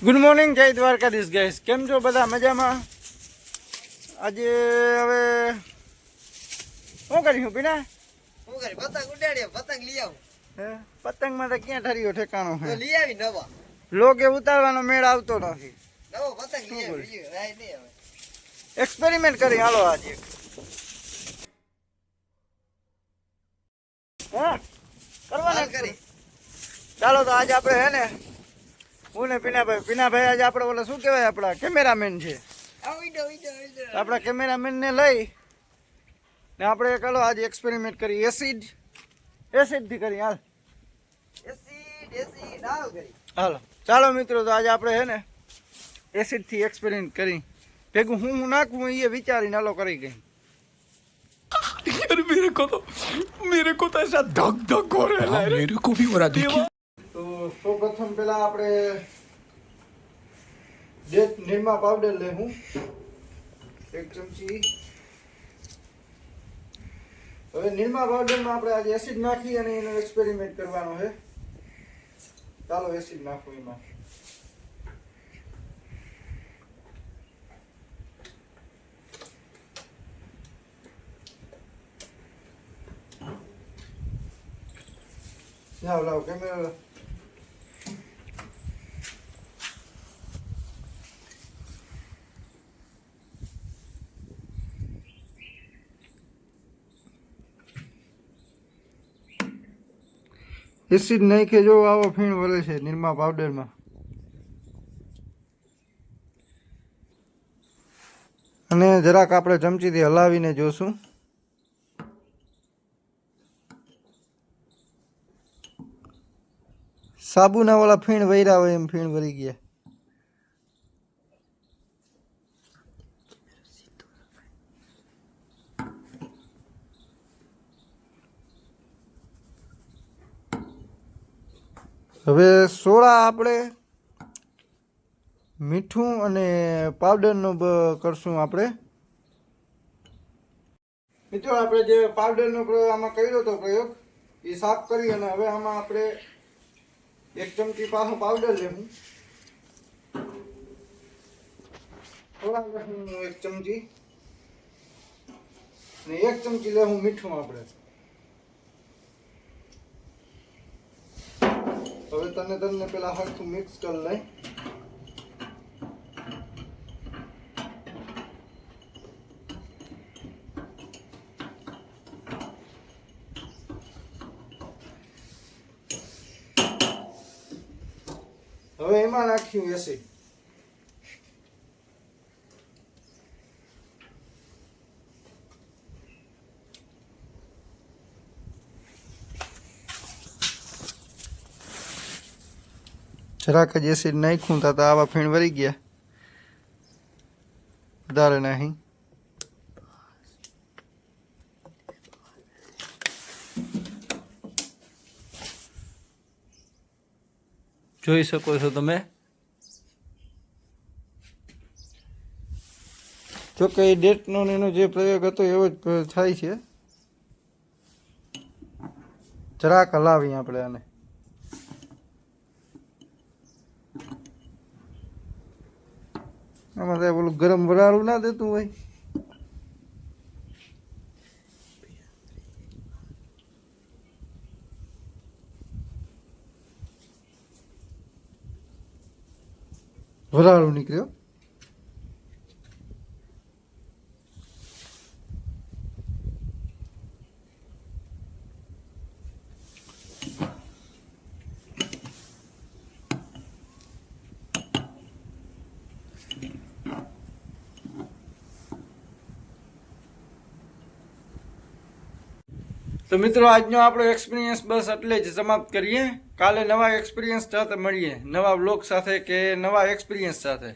Good morning જય Dwarkadhish guys કેમ છો બધા? મજામાં? આજે હવે શું કરીશું પીના? હું પતંગ ઉડાડીએ પતંગ લઈ આવું. હે? પતંગમાં તો ક્યાં ઠર્યો ઠેકાણો છે? લઈ આવી નવા. લોકે ઉતારવાનો મેળ આવતો નથી. નવો પતંગ લઈ આવી એક્સપેરિમેન્ટ કરી હાલો આજે. હા કરવાના કરી. ચાલો તો આજે આપણે હે ને હું ને પીનાભાઈ પીનાભાઈ આજે આપણે ઓલા શું કહેવાય આપણા કેમેરામેન છે આ ઉડો ઉડો ઉડો તો આપણા કેમેરામેનને લઈ ને આપણે ચાલો આજે એક્સપેરિમેન્ટ કરી એસિડ એસિડથી કરી હાલ એસી એસી ડાવ કરી હાલો ચાલો મિત્રો તો આજે આપણે હે ને એસિડથી એક્સપેરિમેન્ટ કરી ભેગું હું હું નાખું એ વિચારીને હાલો કરી ગઈ यार मेरे को तो मेरे को तो ऐसा धक धक हो रहा है हाँ, मेरे को भी हो रहा देखिए તો સૌ પ્રથમ પહેલા આપણે ડેટ નિરમા પાવડર લેવું. એક ચમચી. હવે નિરમા પાવડરમાં આપણે આજે એસિડ નાખી અને એનો એક્સપેરિમેન્ટ કરવાનો છે. ચાલો એસિડ નાખો એમાં. લાવ લાવ, કેમેરા એસિડ નાખે જો આવો ફીણ વળે છે નિરમા પાવડરમાં. અને જરાક આપણે ચમચીથી હલાવીને જોશું. સાબુના વાળા ફીણ વૈરા હોય એમ ફીણ વળી ગયા. હવે સોડા આપણે મીઠું અને પાવડરનો કરશું આપણે. મિત્રો, આપણે જે પાવડરનો પ્રયોગ આમાં કર્યો હતો પ્રયોગ, એ સાફ કરી અને હવે આમાં આપણે એક ચમચી પાછો પાવડર લેવું. થોડા લસણનું એક ચમચી અને એક ચમચી લેવું મીઠું આપણે. તને તને પેલા હરખું મિક્સ કરી લઈ. હવે એમાં નાખ્યું એસિડ જરાક જ એસિડ નાખ્યું તા તો આવા ફીણ વળી ગયા. વધારે નહીં. જોઈ શકો છો તમે? જો કે એ ડેટનો એનો જે પ્રયોગ હતો એવો જ થાય છે. જરાક હલાવી આપણે આને. આમાં સાહેબ ઓલું ગરમ વરાળું ના દેતું હોય. વરાળું નીકળ્યો? તો મિત્રો, આજનો આપણો એક્સપિરિયન્સ બસ એટલે જ સમાપ્ત કરીએ. કાલે નવા એક્સપિરિયન્સ સાથે મળીએ. નવા બ્લોગ સાથે કે નવા એક્સપિરિયન્સ સાથે.